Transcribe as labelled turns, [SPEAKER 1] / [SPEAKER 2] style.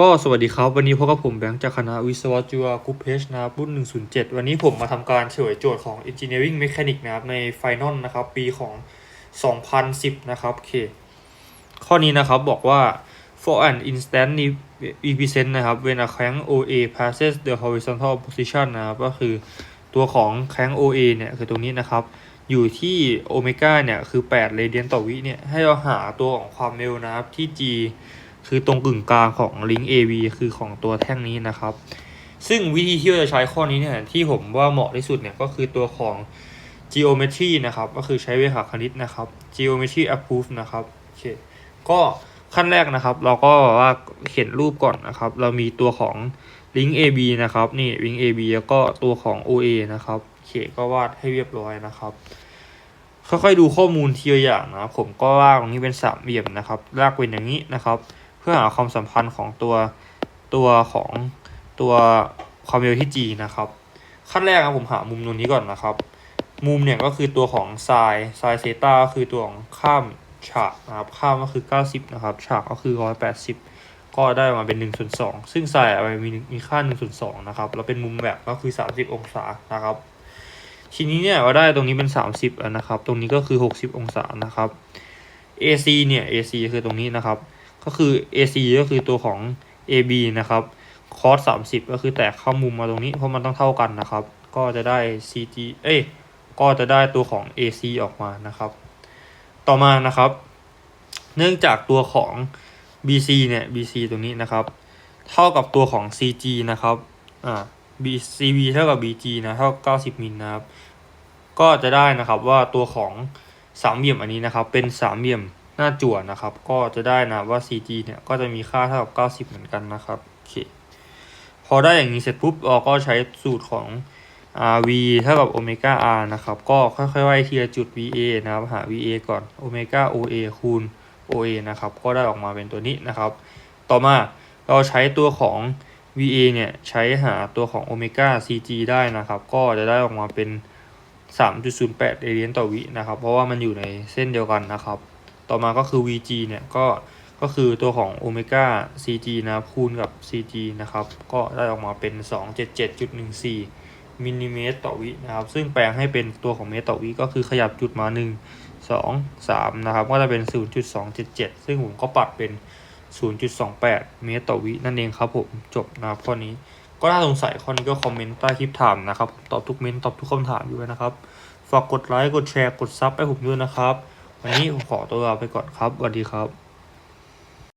[SPEAKER 1] ก็สวัสดีครับ วันนี้พบกับผมแบงค์จากคณะวิศวะจุฬากุ๊ปเพชนะครับรุ่น 107 วันนี้ผมมาทำการเฉลยโจทย์ของ Engineering Mechanics นะครับในไฟนอลนะครับ ปีของ 2010 นะครับโอเค ข้อนี้นะครับบอกว่า for an instant represent นะครับ when a crank OA passes the horizontal position นะครับ ก็คือตัวของ crank OA เนี่ย คือตรงนี้นะครับ อยู่ที่โอเมก้าเนี่ย คือ8เรเดียนต่อวิเนี่ย ให้เราหาตัวของความเร็วนะครับที่ G คือตรงกึ่งกลางของลิงก์ AV คือของตัวแท่งนี้นะครับ ซึ่งวิธีที่เราจะใช้ข้อนี้เนี่ยที่ผมว่าเหมาะที่สุดเนี่ยก็คือตัวของ geometry นะครับ ก็คือใช้เวิชาคณิตนะครับ geometry approve นะครับโอเคก็ขั้นแรกนะครับ เราก็ว่าเห็นรูปก่อนนะครับ เรามีตัวของ link AB นะครับ นี่ link AB แล้วก็ตัวของ OA นะครับโอเคก็วาดให้เรียบร้อยนะครับค่อยๆดูข้อมูลทีละอย่างนะครับผมก็ลากตรงนี้เป็นสามเหลี่ยมนะครับ ลากเป็นอย่างนี้นะครับ พื่อหาความสัมพันธ์ของตัวตัวของตัวความเร็วที่ g นะครับ ขั้นแรกนะผมหามุมตรงนี้ก่อนนะครับ มุมเนี่ยก็คือตัวของไซน์ไซน์เซตาก็คือตัวของข้ามฉากนะครับข้ามก็คือ 90 นะครับ ฉากก็คือ 180 ก็ได้มาเป็น1ส่วน2ซึ่งไซน์มีมีค่า1ส่วน2นะครับ แล้วเป็นมุมแบบก็คือ 30 องศานะครับ ทีนี้เนี่ยเราได้ตรงนี้เป็น 30แล้วนะครับ ตรงนี้ก็คือ 60 องศานะครับ AC เนี่ย AC คือตรงนี้นะครับ ก็คือ AC ก็คือตัวของ AB นะครับคอส30ก็คือแตกเข้ามุมมาตรงนี้เพราะมันต้องเท่ากันนะครับ ก็จะได้ CG เอ้ยก็จะได้ตัวของ AC ออกมานะครับ ต่อมานะครับ เนื่องจากตัวของ BC เนี่ย BC ตรงนี้นะครับ เท่ากับตัวของ CG นะครับอ่า BCB เท่ากับ BG นะเท่ากับ90มิลนะครับ ก็จะได้นะครับว่าตัวของสามเหลี่ยมอันนี้นะครับ เป็นสามเหลี่ยม หน้าจั่วนะครับ ก็จะได้นะว่า CG เนี่ยก็จะมีค่าเท่ากับ 90 เหมือนกันนะครับโอเคพอได้อย่างนี้เสร็จปุ๊บเราก็ใช้สูตรของ RV เท่ากับโอเมก้า R นะครับ ก็ค่อยๆไล่ทีละจุด VA นะครับ หา VA ก่อนโอเมก้า OA คูณ OA นะครับ ก็ได้ออกมาเป็นตัวนี้นะครับ ต่อมาเราใช้ตัวของ VA เนี่ย ใช้หาตัวของโอเมก้า CG ได้นะครับ ก็จะได้ออกมาเป็น 3.08เรเดียนต่อวินะครับ เพราะว่ามันอยู่ในเส้นเดียวกันนะครับ ต่อมาก็คือ VG เนี่ยก็ก็คือตัวของโอเมก้า CG นะคูณกับ CG นะครับ ก็ได้ออกมาเป็น 277.14มิลลิเมตรต่อวินะครับ ซึ่งแปลงให้เป็นตัวของเมตรต่อวิก็คือขยับจุดมา 1 2 3 นะครับ ก็จะเป็น 0.277 ซึ่งผมก็ปรับเป็น 0.28 เมตรต่อวินั่นเองครับผมจบนะครับข้อนี้ก็ถ้าสงสัยข้อนี้ก็คอมเมนต์ใต้คลิปถามนะครับ ตอบทุกเมนต์ตอบทุกคำถามอยู่นะครับ ฝากกดไลค์กดแชร์กดซับให้ผมด้วยนะครับ วันนี้ผมขอตัวลาไปก่อนครับสวัสดีครับ